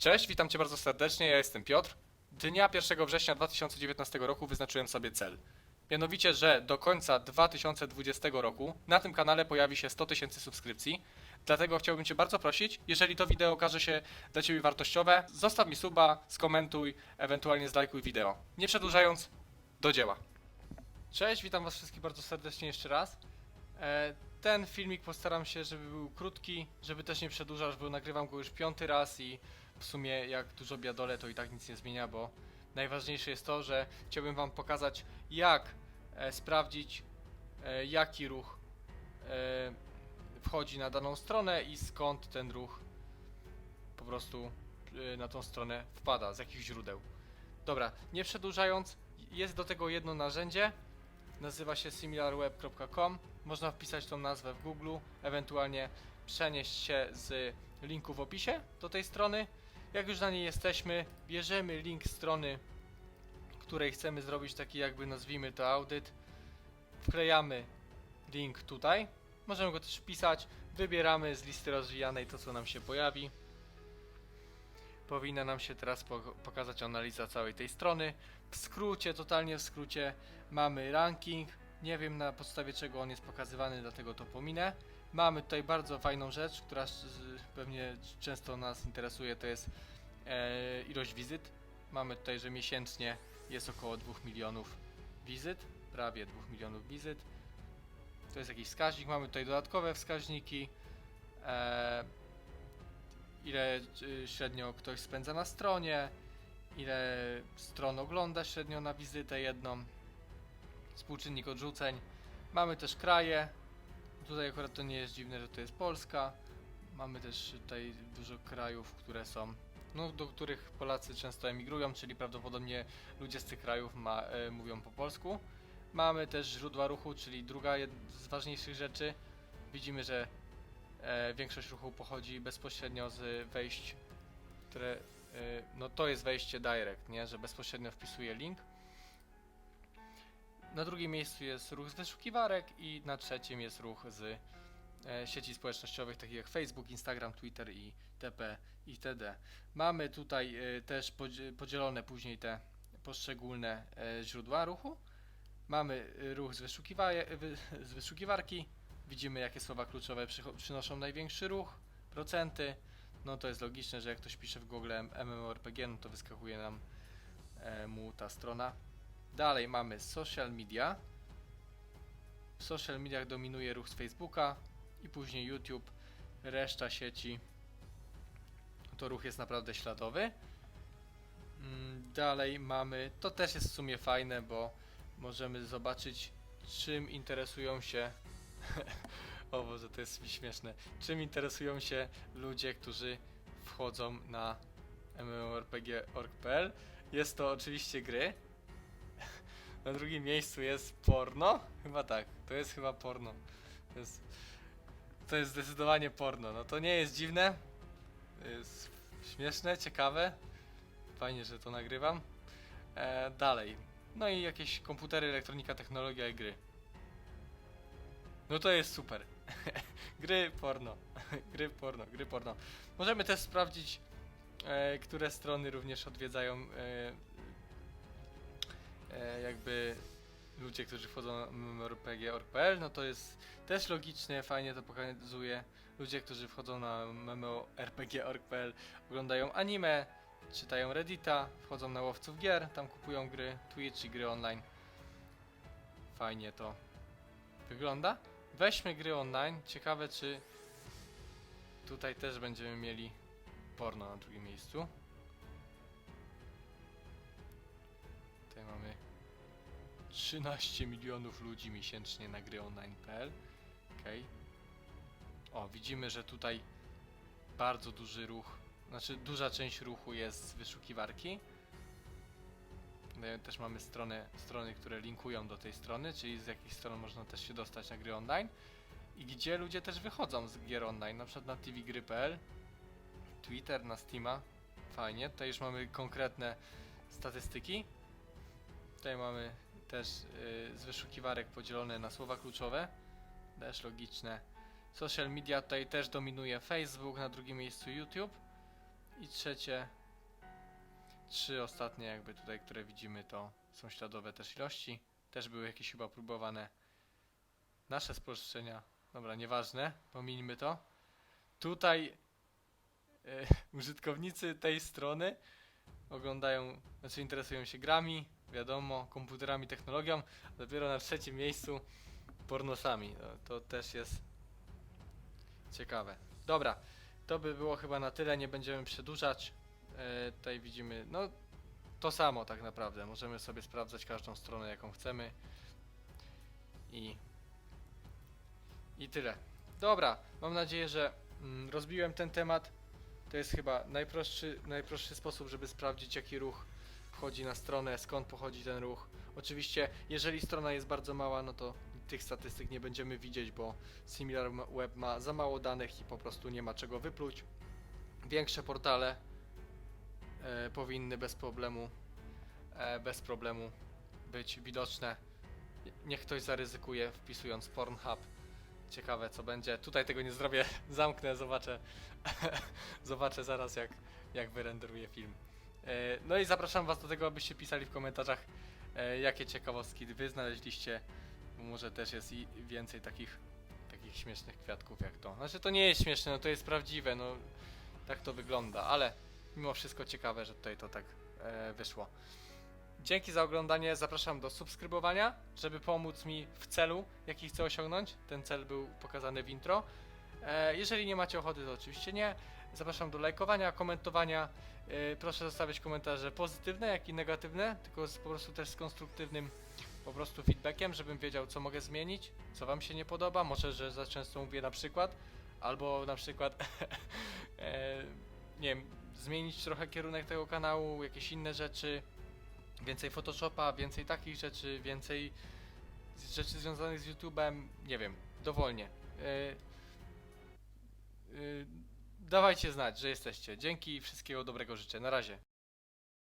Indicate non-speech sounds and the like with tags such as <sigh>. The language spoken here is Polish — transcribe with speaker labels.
Speaker 1: Cześć, witam Cię bardzo serdecznie, ja jestem Piotr. Dnia 1 września 2019 roku wyznaczyłem sobie cel. Mianowicie, że do końca 2020 roku na tym kanale pojawi się 100 tysięcy subskrypcji. Dlatego chciałbym Cię bardzo prosić, jeżeli to wideo okaże się dla Ciebie wartościowe, zostaw mi suba, skomentuj, ewentualnie zlajkuj wideo. Nie przedłużając, do dzieła. Cześć, witam Was wszystkich bardzo serdecznie jeszcze raz. E, Ten filmik postaram się, żeby był krótki, żeby też nie przedłużać, bo nagrywam go już piąty raz i w sumie jak dużo biadole to i tak nic nie zmienia, bo najważniejsze jest to, że chciałbym Wam pokazać jak e, sprawdzić e, jaki ruch e, wchodzi na daną stronę i skąd ten ruch po prostu e, na tą stronę wpada, z jakich źródeł. Dobra, nie przedłużając, jest do tego jedno narzędzie, nazywa się similarweb.com. Można wpisać tą nazwę w Google, ewentualnie przenieść się z linku w opisie do tej strony. Jak już na niej jesteśmy, bierzemy link strony, której chcemy zrobić taki jakby nazwijmy to audyt. Wklejamy link tutaj. Możemy go też wpisać. Wybieramy z listy rozwijanej to, co nam się pojawi. Powinna nam się teraz po pokazać analiza całej tej strony. W skrócie, totalnie w skrócie, mamy ranking. Nie wiem na podstawie czego on jest pokazywany, dlatego to pominę. Mamy tutaj bardzo fajną rzecz, która pewnie często nas interesuje, to jest e, ilość wizyt. Mamy tutaj, że miesięcznie jest około 2 milionów wizyt, prawie 2 milionów wizyt. To jest jakiś wskaźnik. Mamy tutaj dodatkowe wskaźniki. E, ile y, średnio ktoś spędza na stronie, ile stron ogląda średnio na wizytę jedną, współczynnik odrzuceń. Mamy też kraje. Tutaj akurat to nie jest dziwne, że to jest Polska. Mamy też tutaj dużo krajów, które są, no, do których Polacy często emigrują, czyli prawdopodobnie ludzie z tych krajów ma, e, mówią po polsku. Mamy też źródła ruchu, czyli druga z ważniejszych rzeczy. Widzimy, że e, większość ruchu pochodzi bezpośrednio z wejść, które, e, no to jest wejście direct, nie, że bezpośrednio wpisuje link. Na drugim miejscu jest ruch z wyszukiwarek i na trzecim jest ruch z e, sieci społecznościowych takich jak Facebook, Instagram, Twitter i TP itd. Mamy tutaj e, też podzi- podzielone później te poszczególne e, źródła ruchu. Mamy ruch z, z wyszukiwarki, widzimy jakie słowa kluczowe przynoszą największy ruch, procenty. No to jest logiczne, że jak ktoś pisze w Google MMORPG, no to wyskakuje nam mu ta strona. Dalej mamy social media. W social mediach dominuje ruch z Facebooka i później YouTube. Reszta sieci to ruch jest naprawdę śladowy. Mm, Dalej mamy, to też jest w sumie fajne, bo możemy zobaczyć czym interesują się <laughs> o Boże, to jest śmieszne. Czym interesują się ludzie, którzy wchodzą na mmorpg.org.pl Jest to oczywiście gry. Na drugim miejscu jest porno. Chyba tak, to jest chyba porno. To jest, to jest zdecydowanie porno. No to nie jest dziwne. Jest śmieszne, ciekawe. Fajnie, że to nagrywam. E, dalej. No i jakieś komputery, elektronika, technologia i gry. No to jest super. <laughs> gry porno. <laughs> gry porno, gry porno. Możemy też sprawdzić, e, które strony również odwiedzają e, e, jakby ludzie, którzy wchodzą na mmorpg.org.pl, no to jest też logiczne, fajnie to pokazuje. Ludzie, którzy wchodzą na mmorpg.org.pl oglądają anime, czytają Reddita, wchodzą na łowców gier, tam kupują gry, Twitch i gry online. Fajnie to wygląda. Weźmy gry online. Ciekawe, czy tutaj też będziemy mieli porno na drugim miejscu. 13 milionów ludzi miesięcznie na gry online.pl. Okej. O, widzimy, że tutaj bardzo duży ruch, znaczy duża część ruchu jest z wyszukiwarki. E, Też mamy strony, strony, które linkują do tej strony, czyli z jakich stron można też się dostać na gry online. I gdzie ludzie też wychodzą z gier online, na przykład na tvgry.pl, Twitter, na Steama. Fajnie, tutaj już mamy konkretne statystyki. Tutaj mamy też y, z wyszukiwarek podzielone na słowa kluczowe. Też logiczne. Social media tutaj też dominuje Facebook, na drugim miejscu YouTube. I trzecie, trzy ostatnie jakby tutaj, które widzimy to są śladowe też ilości. Też były jakieś chyba próbowane nasze spolszczenia. Dobra, nieważne, pomińmy to. Tutaj e, <laughs> użytkownicy tej strony oglądają, znaczy interesują się grami, wiadomo, komputerami, technologią. Dopiero na trzecim miejscu pornosami. No, to też jest ciekawe. Dobra, to by było chyba na tyle, nie będziemy przedłużać. E, tutaj widzimy, no to samo tak naprawdę. Możemy sobie sprawdzać każdą stronę jaką chcemy. I i tyle. Dobra, mam nadzieję, że mm, rozbiłem ten temat. To jest chyba najprostszy, najprostszy sposób, żeby sprawdzić jaki ruch wchodzi na stronę, skąd pochodzi ten ruch. Oczywiście, jeżeli strona jest bardzo mała, no to tych statystyk nie będziemy widzieć, bo SimilarWeb ma za mało danych i po prostu nie ma czego wypluć. Większe portale e, powinny bez problemu e, bez problemu być widoczne. Niech ktoś zaryzykuje wpisując Pornhub. Ciekawe co będzie. Tutaj tego nie zrobię. <laughs> Zamknę, zobaczę. <laughs> zobaczę zaraz jak, jak wyrenderuję film. E, No i zapraszam Was do tego, abyście pisali w komentarzach, e, jakie ciekawostki Wy znaleźliście. Może też jest i więcej takich, takich śmiesznych kwiatków jak to. Znaczy to nie jest śmieszne, no to jest prawdziwe, no tak to wygląda, ale mimo wszystko ciekawe, że tutaj to tak e, wyszło. Dzięki za oglądanie, zapraszam do subskrybowania, żeby pomóc mi w celu, jaki chcę osiągnąć. Ten cel był pokazany w intro. E, jeżeli nie macie ochoty, to oczywiście nie. Zapraszam do lajkowania, komentowania. E, proszę zostawiać komentarze pozytywne, jak i negatywne, tylko po prostu też z konstruktywnym po prostu feedbackiem, żebym wiedział, co mogę zmienić, co wam się nie podoba. Może, że za często mówię na przykład, albo na przykład <laughs> e, nie wiem, zmienić trochę kierunek tego kanału, jakieś inne rzeczy, więcej Photoshopa, więcej takich rzeczy, więcej rzeczy związanych z YouTube'em, nie wiem, dowolnie. Yy, yy, dawajcie znać, że jesteście. Dzięki, wszystkiego dobrego życzę. Na razie.